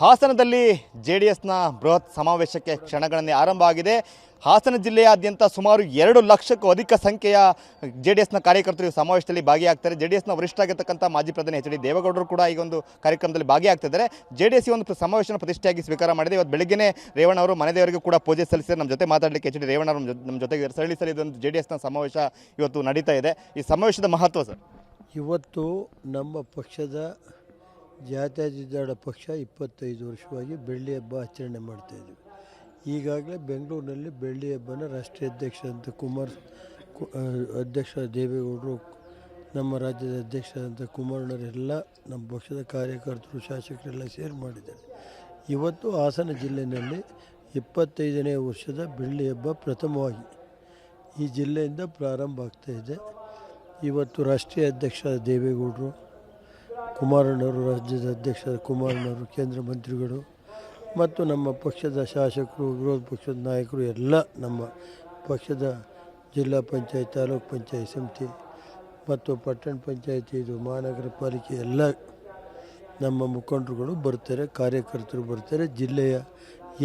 ಹಾಸನದಲ್ಲಿ J D ಎಸ್ನ ಬೃಹತ್ ಸಮಾವೇಶಕ್ಕೆ ಕ್ಷಣಗಳನ್ನೇ ಆರಂಭ ಆಗಿದೆ. ಹಾಸನ ಜಿಲ್ಲೆಯಾದ್ಯಂತ ಸುಮಾರು ಎರಡು ಲಕ್ಷಕ್ಕೂ ಅಧಿಕ ಸಂಖ್ಯೆಯ ಜೆ ಡಿ ಎಸ್ನ ಕಾರ್ಯಕರ್ತರು ಸಮಾವೇಶದಲ್ಲಿ ಭಾಗಿಯಾಗ್ತಾರೆ. ಜೆ ಡಿ ಎಸ್ನ ವರಿಷ್ಠ ಆಗಿರ್ತಕ್ಕಂಥ ಮಾಜಿ ಪ್ರಧಾನಿ ಎಚ್ ಡಿ ದೇವೇಗೌಡರು ಕೂಡ ಈ ಒಂದು ಕಾರ್ಯಕ್ರಮದಲ್ಲಿ ಭಾಗಿಯಾಗ್ತಿದ್ದಾರೆ. ಜೆ ಡಿ ಎಸ್ ಈ ಒಂದು ಸಮಾವೇಶನ ಪ್ರತಿಷ್ಠೆಯಾಗಿ ಸ್ವೀಕಾರ ಮಾಡಿದೆ. ಇವತ್ತು ಬೆಳಗ್ಗೆ ರೇವಣ್ಣ ಅವರು ಮನೆದೇವರಿಗೂ ಕೂಡ ಪೂಜೆ ಸಲ್ಲಿಸಿದ್ದಾರೆ. ನಮ್ಮ ಜೊತೆ ಮಾತಾಡಲಿಕ್ಕೆ ಎಚ್ ಡಿ ರೇವಣ್ಣ ಅವರು ನಮ್ಮ ಜೊತೆ- ನಮ್ಮ ಜೊತೆಗೆ ಸರಿ, ಇದೊಂದು ಜೆ ಡಿ ಎಸ್ನ ಸಮಾವೇಶ ಇವತ್ತು ನಡೀತಾ ಇದೆ. ಈ ಸಮಾವೇಶದ ಮಹತ್ವ ಸರ್. ಇವತ್ತು ನಮ್ಮ ಪಕ್ಷದ ಜಾತ್ಯತೀತ ಪಕ್ಷ ಇಪ್ಪತ್ತೈದು ವರ್ಷವಾಗಿ ಬೆಳ್ಳಿ ಹಬ್ಬ ಆಚರಣೆ ಮಾಡ್ತಾಯಿದ್ದೀವಿ ಈಗಾಗಲೇ ಬೆಂಗಳೂರಿನಲ್ಲಿ ಬೆಳ್ಳಿ ಹಬ್ಬನ ರಾಷ್ಟ್ರೀಯ ಅಧ್ಯಕ್ಷ ಅಂತ ಕುಮಾರ್ ಅಧ್ಯಕ್ಷ ದೇವೇಗೌಡರು, ನಮ್ಮ ರಾಜ್ಯದ ಅಧ್ಯಕ್ಷರಾದಂಥ ಕುಮಾರಣ್ಣವರೆಲ್ಲ ನಮ್ಮ ಪಕ್ಷದ ಕಾರ್ಯಕರ್ತರು, ಶಾಸಕರೆಲ್ಲ ಸೇರಿ ಮಾಡಿದ್ದಾರೆ. ಇವತ್ತು ಹಾಸನ ಜಿಲ್ಲೆಯಲ್ಲಿ ಇಪ್ಪತ್ತೈದನೇ ವರ್ಷದ ಬೆಳ್ಳಿ ಹಬ್ಬ ಪ್ರಥಮವಾಗಿ ಈ ಜಿಲ್ಲೆಯಿಂದ ಪ್ರಾರಂಭ ಆಗ್ತಾ ಇದೆ. ಇವತ್ತು ರಾಷ್ಟ್ರೀಯ ಅಧ್ಯಕ್ಷ ದೇವೇಗೌಡರು ಕುಮಾರಣ್ಣವರು ರಾಜ್ಯದ ಅಧ್ಯಕ್ಷ ಕುಮಾರಣ್ಣವರು ಕೇಂದ್ರ ಮಂತ್ರಿಗಳು ಮತ್ತು ನಮ್ಮ ಪಕ್ಷದ ಶಾಸಕರು, ವಿರೋಧ ಪಕ್ಷದ ನಾಯಕರು ಎಲ್ಲ ನಮ್ಮ ಪಕ್ಷದ ಜಿಲ್ಲಾ ಪಂಚಾಯತ್, ತಾಲೂಕ್ ಪಂಚಾಯತ್ ಸಮಿತಿ ಮತ್ತು ಪಟ್ಟಣ ಪಂಚಾಯತಿ, ಇದು ಮಹಾನಗರ ಪಾಲಿಕೆ ಎಲ್ಲ ನಮ್ಮ ಮುಖಂಡರುಗಳು ಬರ್ತಾರೆ, ಕಾರ್ಯಕರ್ತರು ಬರ್ತಾರೆ. ಜಿಲ್ಲೆಯ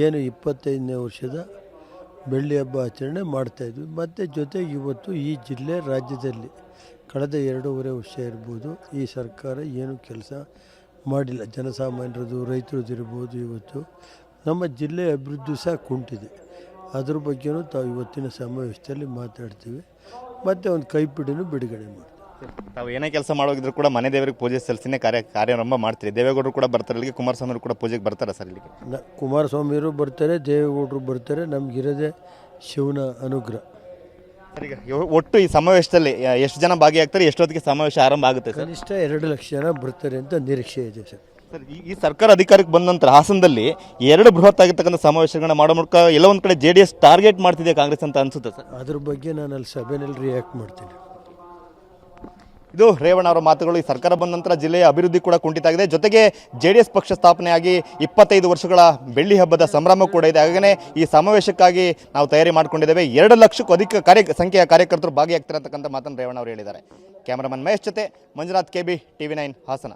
ಏನು ಇಪ್ಪತ್ತೈದನೇ ವರ್ಷದ ಬೆಳ್ಳಿ ಹಬ್ಬ ಆಚರಣೆ ಮಾಡ್ತಾಯಿದ್ವಿ ಮತ್ತು ಜೊತೆಗೆ ಇವತ್ತು ಈ ಜಿಲ್ಲೆ ರಾಜ್ಯದಲ್ಲಿ ಕಳೆದ ಎರಡೂವರೆ ವರ್ಷ ಇರ್ಬೋದು ಈ ಸರ್ಕಾರ ಏನು ಕೆಲಸ ಮಾಡಿಲ್ಲ. ಜನಸಾಮಾನ್ಯರದು ರೈತರದ್ದು ಇರ್ಬೋದು ಇವತ್ತು. ನಮ್ಮ ಜಿಲ್ಲೆ ಅಭಿವೃದ್ಧಿ ಸಹ ಕುಂಟಿದೆ. ಅದ್ರ ಬಗ್ಗೆಯೂ ತಾವು ಇವತ್ತಿನ ಸಮಾವೇಶದಲ್ಲಿ ಮಾತಾಡ್ತೀವಿ. ಮತ್ತು ಒಂದು ಕೈಪಿಡಿನೂ ಬಿಡುಗಡೆ ಮಾಡ್ತೀವಿ. ತಾವು ಏನೇ ಕೆಲಸ ಮಾಡೋಗಿದ್ರು ಕೂಡ ಮನೆ ದೇವರಿಗೆ ಪೂಜೆ ಸಲ್ಲಿಸಿನೇ ಕಾರ್ಯ ಕಾರ್ಯಾರಂಭ ಮಾಡ್ತೀರಿ. ದೇವೇಗೌಡರು ಕೂಡ ಬರ್ತಾರೆ ಇಲ್ಲಿಗೆ ಕುಮಾರಸ್ವಾಮಿ ಕೂಡ ಪೂಜೆಗೆ ಬರ್ತಾರೆ ಸರ್ ಇಲ್ಲಿಗೆ. ನ ಕುಮಾರಸ್ವಾಮಿಯವರು ಬರ್ತಾರೆ ದೇವೇಗೌಡರು ಬರ್ತಾರೆ ನಮಗಿರೋದೇ ಶಿವನ ಅನುಗ್ರಹ. ಸರ್ ಈಗ ಇವ- ಒಟ್ಟು ಈ ಸಮಾವೇಶದಲ್ಲಿ ಯ- ಎಷ್ಟು ಜನ ಭಾಗಿಯಾಗ್ತಾರೆ ಎಷ್ಟೊತ್ತಿಗೆ ಸಮಾವೇಶ ಆರಂಭ ಆಗುತ್ತೆ ಸರ್? ಕನಿಷ್ಠ ಎರಡು ಲಕ್ಷ ಜನ ಬರ್ತಾರೆ ಅಂತ ನಿರೀಕ್ಷೆ ಇದೆ ಸರ್. ಸರ್ ಈ- ಈ ಸರ್ಕಾರ ಅಧಿಕಾರಕ್ಕೆ ಬಂದ ನಂತರ ಹಾಸನದಲ್ಲಿ ಎರಡು ಬೃಹತ್ ಆಗಿರ್ತಕ್ಕಂಥ ಸಮಾವೇಶಗಳನ್ನ ಮಾಡೋ ಮೂಲಕ ಎಲ್ಲ ಒಂದು ಕಡೆ ಜೆ ಡಿ ಎಸ್ ಟಾರ್ಗೆಟ್ ಮಾಡ್ತಿದೆ ಕಾಂಗ್ರೆಸ್ ಅಂತ ಅನ್ಸುತ್ತೆ ಸರ್? ಅದ್ರ ಬಗ್ಗೆ ನಾನು ಅಲ್ಲಿ ಸಭೆಯಲ್ಲಿ ರಿಯಾಕ್ಟ್ ಮಾಡ್ತೀನಿ. ಇದು ರೇವಣ್ಣ ಅವರ ಮಾತುಗಳು. ಈ ಸರ್ಕಾರ ಬಂದ ನಂತರ ಜಿಲ್ಲೆಯ ಅಭಿವೃದ್ಧಿ ಕೂಡ ಕುಂಠಿತ ಆಗಿದೆ ಜೊತೆಗೆ ಜೆ ಡಿ ಎಸ್ ಪಕ್ಷ ಸ್ಥಾಪನೆಯಾಗಿ ಇಪ್ಪತ್ತೈದು ವರ್ಷಗಳ ಬೆಳ್ಳಿ ಹಬ್ಬದ ಸಂಭ್ರಮ ಕೂಡ ಇದೆ. ಹಾಗೇ ಈ ಸಮಾವೇಶಕ್ಕಾಗಿ ನಾವು ತಯಾರಿ ಮಾಡಿಕೊಂಡಿದ್ದೇವೆ. ಎರಡು ಲಕ್ಷಕ್ಕೂ ಅಧಿಕ ಕಾರ್ಯ, ಸಂಖ್ಯೆಯ ಕಾರ್ಯಕರ್ತರು ಭಾಗಿಯಾಗ್ತಿರತಕ್ಕಂಥ ಮಾತನ್ನು ರೇವಣ್ಣ ಅವರು ಹೇಳಿದ್ದಾರೆ. ಕ್ಯಾಮರಾಮನ್ ಮಹೇಶ್ ಜೊತೆ Manjunath K B T V nine Hassan.